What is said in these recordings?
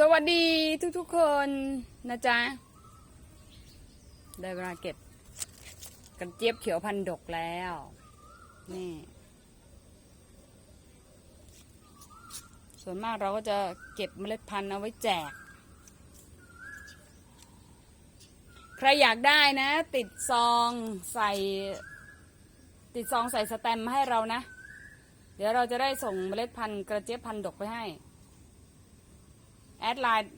สวัสดีทุกๆคนนะจ๊ะ ได้เวลาเก็บกระเจี๊ยบเขียวพันดกแล้ว นี่ ส่วนมากเราก็จะเก็บเมล็ดพันธุ์เอาไว้แจก ใครอยากได้นะ ติดซองใส่ ติดซองใส่สแตมป์มาให้เรานะ เดี๋ยวเราจะได้ส่งเมล็ดพันธุ์กระเจี๊ยบพันดกไปให้ แอดไลน์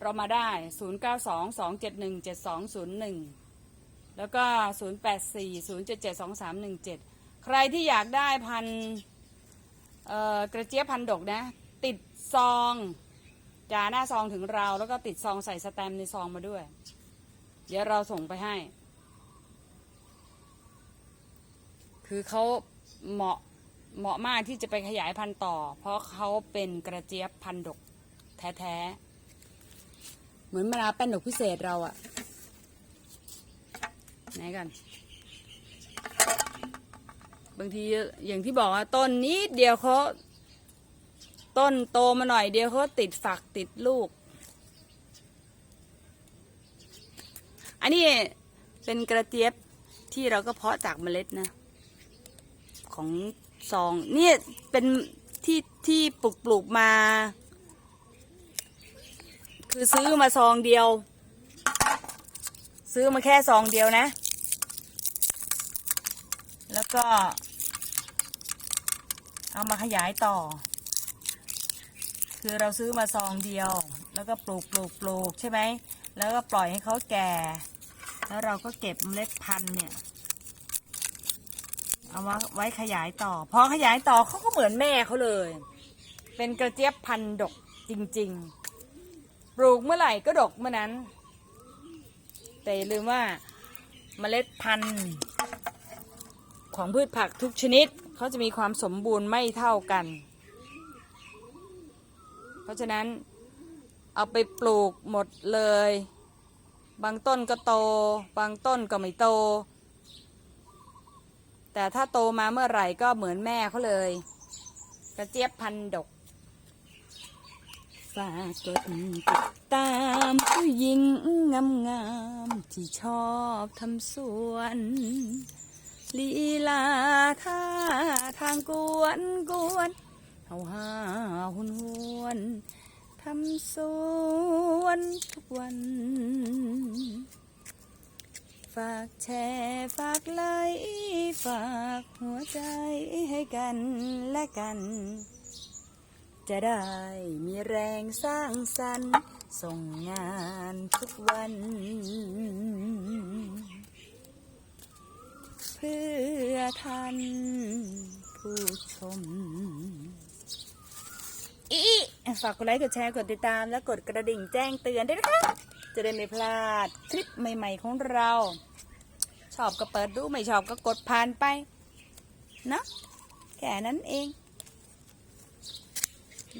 เรามาได้ 0922717201 แล้วก็ 0840772317 ใครที่อยากได้พันเอ่อกระเจี๊ยบพันดกนะ ติดซองจาหน้าซองถึงเรา แล้วก็ติดซองใส่สแตมในซองมาด้วย เดี๋ยวเราส่งไปให้ คือเขาเหมาะเหมาะมากที่จะไปขยายพันธุ์ต่อ เพราะเขาเป็นกระเจี๊ยบพันธุ์ดก แท้ๆ เหมือนมะนาวแป้นดอกพิเศษเราอะไหนกัน บางทีอย่างที่บอกว่าต้นนี้เดียวเขาต้นโตมาหน่อยเดียวเขาติดฝักติดลูก อันนี้เป็นกระเจี๊ยบที่เราก็เพาะจากเมล็ดนะ ของซองเนี่ยเป็นที่ที่ปลูกปลูกมา คือซื้อมาซองเดียว ซื้อมาแค่ซองเดียวนะ แล้วก็ เอามาขยายต่อ คือเราซื้อมาซองเดียว แล้วก็ปลูกปลูกปลูกใช่ไหม แล้วก็ปล่อยให้เขาแก่ แล้วเราก็เก็บเมล็ดพันธุ์เนี่ย เอามาไว้ขยายต่อ พอขยายต่อเขาก็เหมือนแม่เขาเลย เป็นกระเจี๊ยบพันธุ์ดกจริง ๆ ปลูกเมื่อไหร่ก็ดกเมื่อนั้น แต่อย่าลืมว่าเมล็ดพันธุ์ของพืชผักทุกชนิดเขาจะมีความสมบูรณ์ไม่เท่ากัน เพราะฉะนั้นเอาไปปลูกหมดเลย บางต้นก็โต บางต้นก็ไม่โต แต่ถ้าโตมาเมื่อไหร่ก็เหมือนแม่เขาเลย กระเจี๊ยบพันธุ์ดก ฝากกดติดตามผู้หญิงงามงามๆที่ชอบทำสวนลีลาท่าทางกวนกวนเฮาหาหุนหวนทำสวนทุกวัน ฝากแชร์ฝากไลค์ฝากหัวใจให้กันและกัน จะได้มีแรงสร้างสรรค์ส่งงานทุกวัน เพื่อท่านผู้ชม อีฝากกดไลค์ กดแชร์ กดติดตาม และกดกระดิ่งแจ้งเตือนด้วยนะคะ จะได้ไม่พลาดคลิปใหม่ ๆ ของเรา ชอบก็เปิดดู ไม่ชอบก็กดผ่านไป เนอะแค่นั้นเอง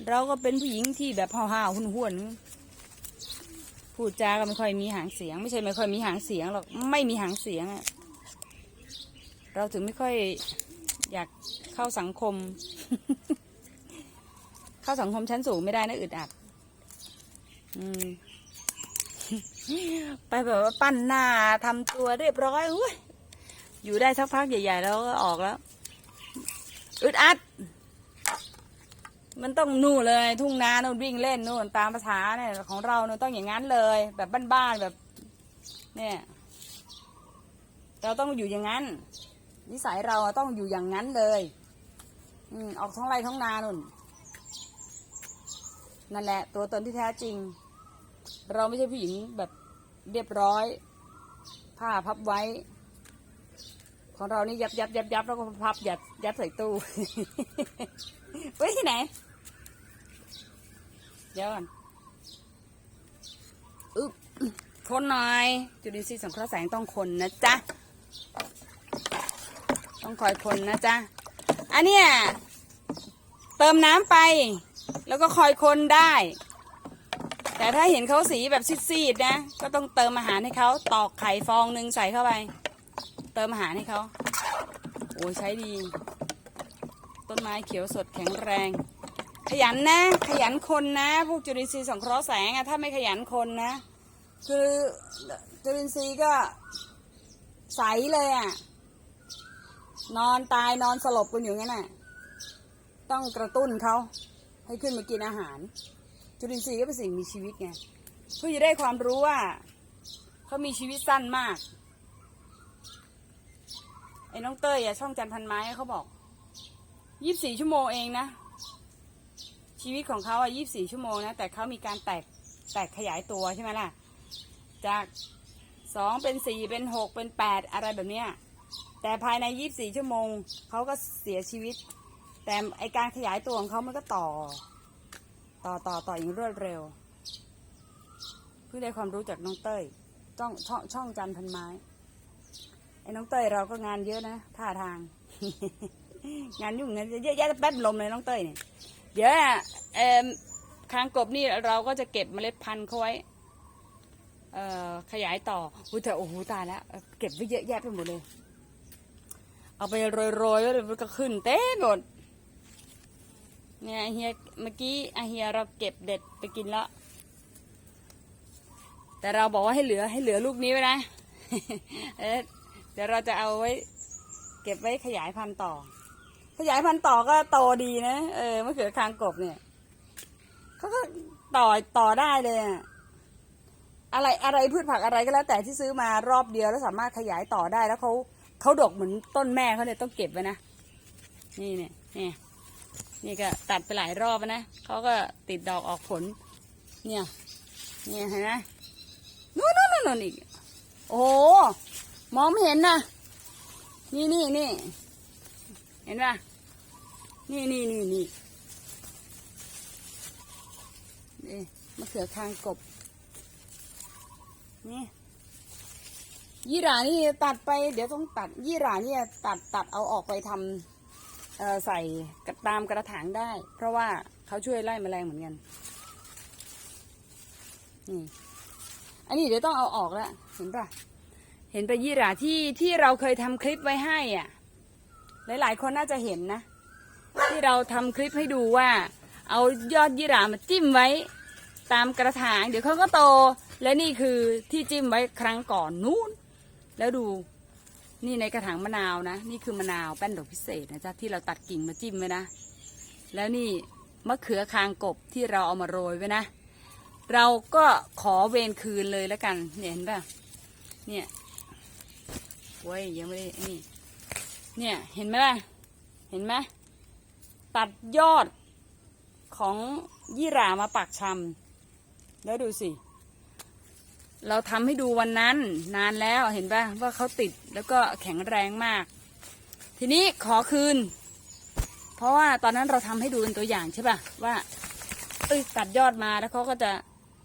เราก็เป็นผู้หญิงที่แบบห่าวๆหุ่นหุ่นพูดจาก็ไม่ค่อยมีหางเสียง ไม่ใช่ไม่ค่อยมีหางเสียงหรอกไม่มีหางเสียงอะเราถึงไม่ค่อยอยากเข้าสังคม เข้าสังคมชั้นสูงไม่ได้นะอึดอัดอืมไปแบบว่าปั้นหน้าทำตัวเรียบร้อยอุ้ยอยู่ได้สักพักใหญ่ ๆ แล้วก็ออกแล้ว อึดอัด มันต้องนู่นเลยทุ่งนานู่นวิ่งเล่นนู่นตามภาษาเนี่ยของเราเนี่ยต้องอย่างนั้นเลย แบบบ้านๆแบบ เนี่ย เราต้องอยู่อย่างนั้น นิสัยเราต้องอยู่อย่างนั้นเลย อืมออกท้องไร่ท้องนานู่นนั่นแหละ ตัวตนที่แท้จริง เราไม่ใช่ผู้หญิงแบบเรียบร้อย ผ้าพับไว้ ของเรานี่ยับยับยับยับแล้วก็พับยัดยัดใส่ตู้ไว้ที่ไหน เดี๋ยวก่อนอึ๊บคนหน่อย จุลินทรีย์สังเคราะห์แสงต้องคนนะจ๊ะ ต้องคอยคนนะจ๊ะ อันเนี้ยเติมน้ำไป แล้วก็คอยคนได้ แต่ถ้าเห็นเขาสีแบบซีดๆนะ ก็ต้องเติมอาหารให้เขาตอกไข่ฟองหนึ่งใส่เข้าไป เติมอาหารให้เขาโอ้ใช้ดี ต้นไม้เขียวสดแข็งแรง ขยันนะ ขยันคนนะ พวกจุลินทรีย์สังเคราะห์แสงอะถ้าไม่ขยันคนนะ คือจุลินทรีย์ก็ใสเลยอะนอนตายนอนสลบกันอยู่งั้นน่ะ ต้องกระตุ้นเขาให้ขึ้นมากินอาหาร จุลินทรีย์ก็เป็นสิ่งมีชีวิตไงเพื่อจะได้ความรู้ว่าเขามีชีวิตสั้นมากไอ้น้องเต้ยอะช่องจันพันไม้เขาบอกยี่สิบสี่ชั่วโมงเองนะ ชีวิตของเขาอะยี่บสี่ชั่วโมงนะ แต่เขามีการแตกแตกขยายตัวใช่ไหมล่ะ จากสองเป็นสี่เป็นหกเป็นแปดอะไรแบบเนี้ย แต่ภายในยี่บสี่ชั่วโมงเขาก็เสียชีวิต แต่ไอการขยายตัวของเขามันก็ต่อ ต่อต่อต่ออย่างรวดเร็ว เพื่อได้ความรู้จากน้องเต้ยช่องช่องช่องจันพันไม้ไอ้น้องเต้ยเราก็งานเยอะนะท่าทาง งานยุ่งงานเยอะแยะแป๊บลมเลยน้องเต้ยเนี่ย เดี๋ยวอะเอ่อคางกบนี่เราก็จะเก็บเมล็ดพันธุ์เขาไว้เอ่อขยายต่ออุ้ยแต่โอ้โหตายแล้ว เก็บไว้เยอะแยะไปหมดเลย เอาไปโรยๆแล้วมันก็ขึ้นเต้หมด เนี่ยเฮียเมื่อกี้อเฮียเราเก็บเด็ดไปกินแล้ว แต่เราบอกว่าให้เหลือให้เหลือลูกนี้ไว้นะ เดี๋ยวเราจะเอาไว้ เก็บไว้ขยายพันธุ์ต่อ ขยายพันธุ์ต่อก็โตดีนะเออมะเขือคางกบเนี่ยเขาก็ต่อต่อได้เลยอะอะไรอะไรพืชผักอะไรก็แล้วแต่ที่ซื้อมารอบเดียวแล้วสามารถขยายต่อได้แล้วเขาเขาดกเหมือนต้นแม่เขาเนี่ยต้องเก็บไว้นะนี่เนี่ยนี่นี่ก็ตัดไปหลายรอบนะเขาก็ติดดอกออกผล เนี่ยเนี่ยเห็นไหมนู่นนู่นนู่นนู่นอีกโอ้โหมองไม่เห็นนะนี่นี่นี่ เห็นป่ะนี่นี่นี่นี่นี่มะเขือคางกบ นี่ยี่หร่านี่ตัดไป เดี๋ยวต้องตัด ยี่หร่านี่ตัดตัดเอาออกไปทำใส่กระตามกระถางได้ เพราะว่าเขาช่วยไล่แมลงเหมือนกันนี่อันนี้เดี๋ยวต้องเอาออกแล้วเห็นปะเห็นไปยี่หร่าที่ที่เราเคยทำคลิปไว้ให้อะ หลายๆ คนน่าจะเห็นนะ ที่เราทำคลิปให้ดูว่า เอายอดยี่หร่ามาจิ้มไว้ตามกระถาง เดี๋ยวเขาก็โต และนี่คือที่จิ้มไว้ครั้งก่อนนู้น แล้วดูนี่ในกระถางมะนาวนะ นี่คือมะนาวแป้นดอกพิเศษนะจ๊ะที่เราตัดกิ่งมาจิ้มไว้นะ แล้วนี่มะเขือคางกบที่เราเอามาโรยไว้นะ เราก็ขอเวรคืนเลยแล้วกันเนี่ยเห็นป่ะเนี่ยโว้ยยังไม่ได้นี่ เนี่ยเห็นไหมล่ะเห็นไหมตัดยอดของยี่หร่ามาปักชำแล้วดูสิ เราทำให้ดูวันนั้นนานแล้วเห็นป่ะว่าเขาติดแล้วก็แข็งแรงมาก ทีนี้ขอคืน เพราะว่าตอนนั้นเราทำให้ดูเป็นตัวอย่างใช่ป่ะว่าเอ้ยตัดยอดมาแล้วเขาก็จะ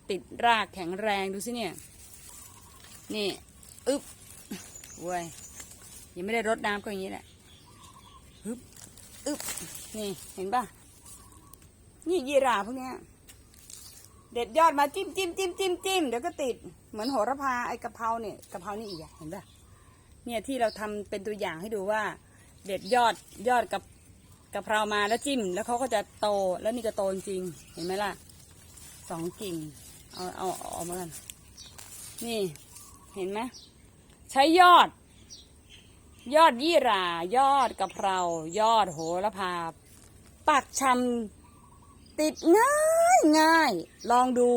ติดรากแข็งแรงดูสิเนี่ย นี่ อึ๊บเว้ย ยังไม่ได้รดน้ำก็อย่างนี้แหละอึ๊บอึบนี่เห็นป่ะนี่ยีราพวกเนี้ย เด็ดยอดมาจิ้มจิ้มจิ้มจิ้มจิ้มเดี๋ยวก็ติด เหมือนโหระพาไอ้กะเพราเนี่ยกะเพรานี่อีกเห็นป่ะเนี่ยที่เราทำเป็นตัวอย่างให้ดูว่า เด็ดยอดยอดกับกะเพรามาแล้วจิ้ม แล้วเขาก็จะโตแล้วนี่ก็โตจริงเห็นไหมล่ะสองกิ่งเอาเอาเอาเอามากันนี่เห็นไหมใช้ยอด ยอดยี่หร่า ยอดกะเพรา ยอดโหระพา ปักชำติดง่ายง่าย ลองดู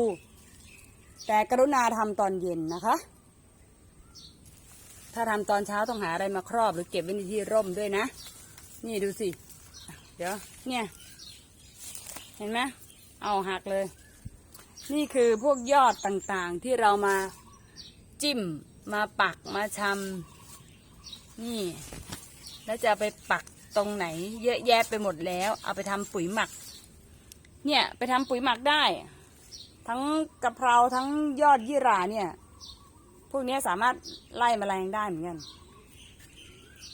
แต่กรุณาทำตอนเย็นนะคะ ถ้าทำตอนเช้าต้องหาอะไรมาครอบหรือเก็บไว้ในที่ร่มด้วยนะ นี่ดูสิ เดี๋ยว เนี่ย เห็นไหมเอาหักเลย นี่คือพวกยอดต่างๆที่เรามาจิ้ม มาปัก มาชำ นี่ แล้วจะไปปักตรงไหน เยอะแยะไปหมดแล้ว เอาไปทำปุ๋ยหมัก เนี่ยไปทำปุ๋ยหมักได้ ทั้งกะเพราทั้งยอดยี่หร่าเนี่ย พวกนี้สามารถไล่แมลงได้เหมือนกัน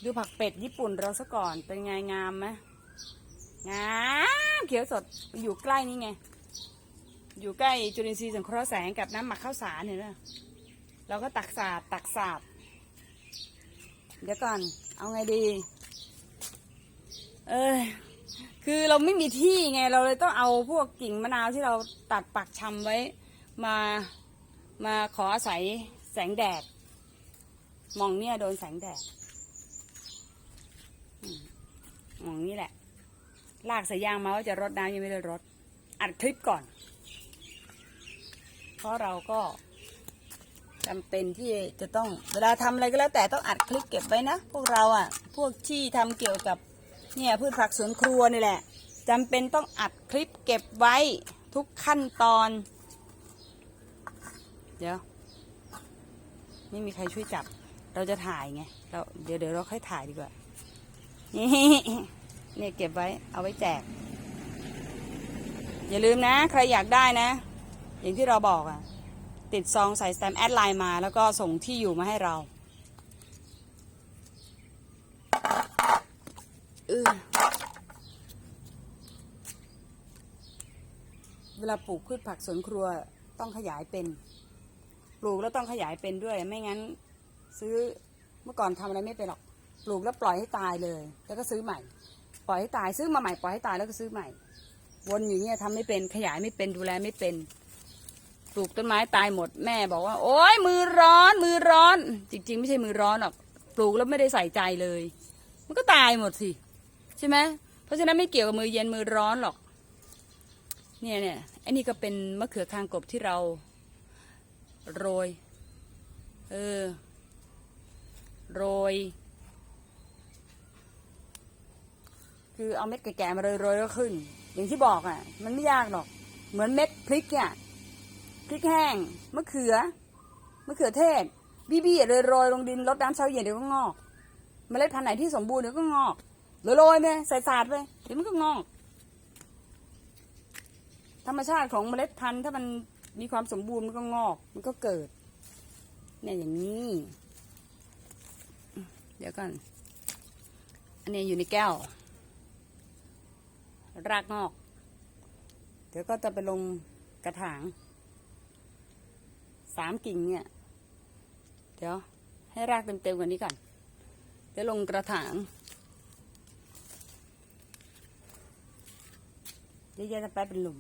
ดูผักเป็ดญี่ปุ่นเราซะก่อนเป็นไงงามไหมงามเขียวสดอยู่ใกล้นี่ไง อยู่ใกล้จุลินทรีย์สังเคราะห์แสงกับน้ำหมักข้าวสารเห็นไหมเราก็ตักสาดตักสาด เดี๋ยวก่อน เอาไงดี เอ้ยคือเราไม่มีที่ไง เราเลยต้องเอาพวกกิ่งมะนาวที่เราตัดปักชำไว้ มามาขออาศัยแสงแดด มองเนี่ยโดนแสงแดดอืมมองนี่แหละ ลากสายยางมาว่าจะรดน้ำยังไม่ได้รดอัดคลิปก่อน เพราะเราก็ จำเป็นที่จะต้องเวลาทำอะไรก็แล้วแต่ต้องอัดคลิปเก็บไว้นะ พวกเราอะ่ะ พวกที่ทำเกี่ยวกับเนี่ยพืชผักสวนครัวนี่แหละจำเป็นต้องอัดคลิปเก็บไว้ทุกขั้นตอน เดี๋ยวไม่มีใครช่วยจับ เราจะถ่ายไงเราเดี๋ยวเดี๋ยวเราค่อยถ่ายดีกว่านี่เนี่ยเก็บไว้เอาไว้แจก อย่าลืมนะ ใครอยากได้นะ อย่างที่เราบอกอะ ติดซองใส่สแตมป์แอดไลน์มา แล้วก็ส่งที่อยู่มาให้เราเวลาปลูกพืชผักสวนครัวต้องขยายเป็น ปลูกแล้วต้องขยายเป็นด้วย ไม่งั้น ซื้อเมื่อก่อนทำอะไรไม่เป็นหรอก ปลูกแล้วปล่อยให้ตายเลย แล้วก็ซื้อใหม่ ปล่อยให้ตายซื้อมาใหม่ปล่อยให้ตายแล้วก็ซื้อใหม่ วนอยู่เนี่ยทำไม่เป็นขยายไม่เป็นดูแลไม่เป็น ปลูกต้นไม้ตายหมดแม่บอกว่า โอ๊ยมือร้อน มือร้อน จริง ๆ ไม่ใช่มือร้อนหรอกปลูกแล้วไม่ได้ใส่ใจเลย มันก็ตายหมดสิใช่ไหมเพราะฉะนั้นไม่เกี่ยวกับมือเย็นมือร้อนหรอก เนี่ยเนี่ยไอ้นี่ก็เป็นมะเขือคางกบที่เราโรย เออ โรย คือเอาเม็ดแก่ๆมาโรยๆก็ขึ้น อย่างที่บอกอะ มันไม่ยากหรอก เหมือนเม็ดพริกอะ พริกแห้ง มะเขือ มะเขือเทศ บี้บี้โรยโรยลงดินรดน้ำเช้าเย็นเดี๋ยวก็งอก เมล็ดพันธุ์ไหนที่สมบูรณ์เดี๋ยวก็งอกโรยโรยๆไปใส่ศาสตร์ไปเดี๋ยวมันก็งอก ธรรมชาติของเมล็ดพันธุ์ถ้ามันมีความสมบูรณ์มันก็งอก มันก็เกิด เนี่ยอย่างนี้ เดี๋ยวก่อน อันนี้อยู่ในแก้ว รากงอก เดี๋ยวก็จะไปลงกระถาง สามกิ่งเนี่ย เดี๋ยวให้รากเต็มๆกว่านี้ก่อนเดี๋ยวลงกระถางเดี๋ยวจะไปเป็นหลุม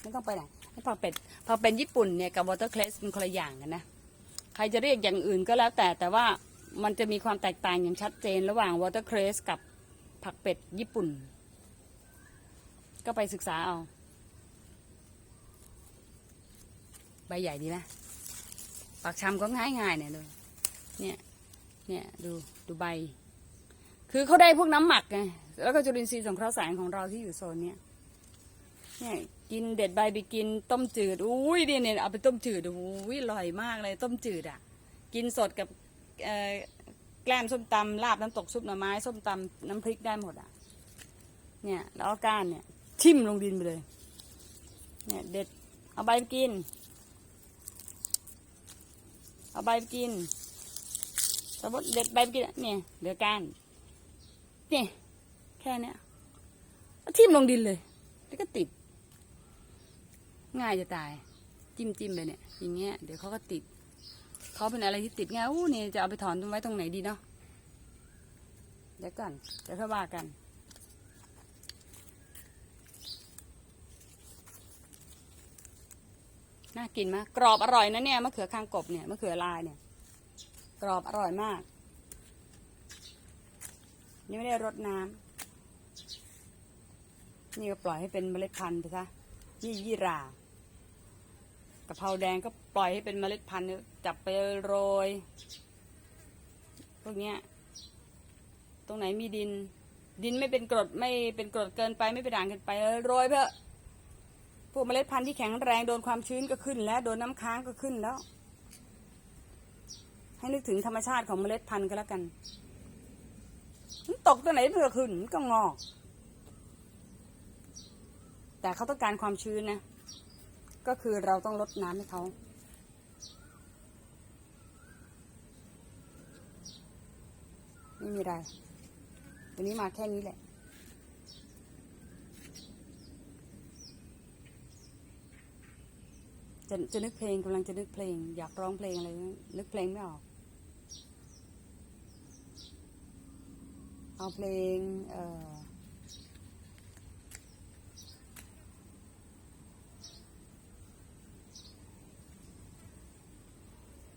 ไม่ต้องไปไหนให้ผักเป็ดผักเป็ดญี่ปุ่นเนี่ยกับวอเตอร์เคลสเป็นคนละอย่างกันนะใครจะเรียกอย่างอื่นก็แล้วแต่แต่ว่ามันจะมีความแตกต่างอย่างชัดเจนระหว่างวอเตอร์เคลสกับผักเป็ดญี่ปุ่น ก็ไปศึกษาเอา ใบใหญ่ดีนะปักชำก็ง่ายง่ายๆเนี่ยดูเนี่ยเนี่ยดูดูใบ คือเขาได้พวกน้ำหมักไงแล้วก็จุลินทรีย์สงเคราะห์แสงของเราที่อยู่โซนเนี้ยเนี่ยกินเด็ดใบไปกินต้มจืดอุ้ยเนี่ยเนี่ยเอาไปต้มจืดอุ้ยอร่อยมากเลยต้มจืดอะ กินสดกับแกล้มส้มตำลาบน้ำตกซุปหน่อไม้ส้มตำน้ำพริกได้หมดอะเนี่ยแล้วก้านเนี่ยทิ่มลงดินไปเลย เนี่ยเด็ดเอาใบไปกิน เอาใบกิน สมมติเด็ดใบกินเนี่ยเหลือก้านเนี่ยแค่เนี้ยทิ่มลงดินเลย แล้วก็ติด ง่ายจะตาย จิ้มจิ้มไปเนี่ย อย่างเงี้ย เดี๋ยวเขาก็ติด เขาเป็นอะไรที่ติดง่ายอู้นี่จะเอาไปถอนตรงไว้ตรงไหนดีเนาะ เดี๋ยวก่อน เดี๋ยวค่อยว่ากัน น่ากินมากกรอบอร่อยนะเนี่ยมะเขือคางกบเนี่ยมะเขือลายเนี่ย กรอบอร่อยมาก นี่ไม่ได้รดน้ำนี่ก็ปล่อยให้เป็นเมล็ดพันธุ์ไปซะยี่ยี่รากะเพราแดงก็ปล่อยให้เป็นเมล็ดพันธุ์จับไปโรยพวกเนี้ย ตรงไหนมีดิน ดินไม่เป็นกรดไม่เป็นกรดเกินไปไม่เป็นด่างเกินไปโรยไปเถอ วกเมล็ดพันธุ์ที่แข็งแรงโดนความชื้นก็ขึ้น แล้วโดนน้ำค้างก็ขึ้นแล้ว ให้นึกถึงธรรมชาติของเมล็ดพันธุ์ก็แล้วกันมันตกตัวไหนมันก็ขึ้นก็งอก แต่เขาต้องการความชื้นนะ ก็คือเราต้องลดน้ำให้เขาไม่มีไรวันนี้มาแค่นี้แหละ จะจะนึกเพลงกำลังจะนึกเพลง อยากร้องเพลงอะไรนึกเพลงไม่ออก เอาเพลง เอ่อ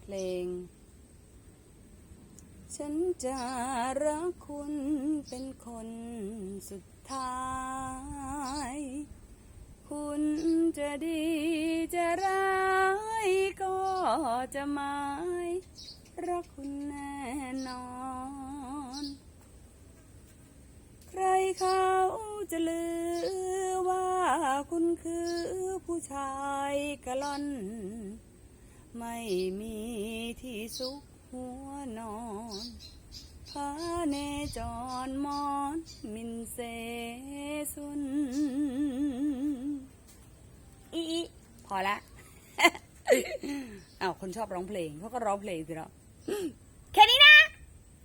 เพลง ฉันจะรักคุณเป็นคนสุดท้าย คุณจะดีจะร้ายก็จะไม่รักคุณแน่นอน ใครเขาจะลือว่าคุณคือผู้ชายกะล่อน ไม่มีที่สุขหัวนอนพาเนจรมอนมินเสสุน อีอีพอละอ้าวคนชอบร้องเพลงเขาก็ร้องเพลงสิเราแค่นี้นะ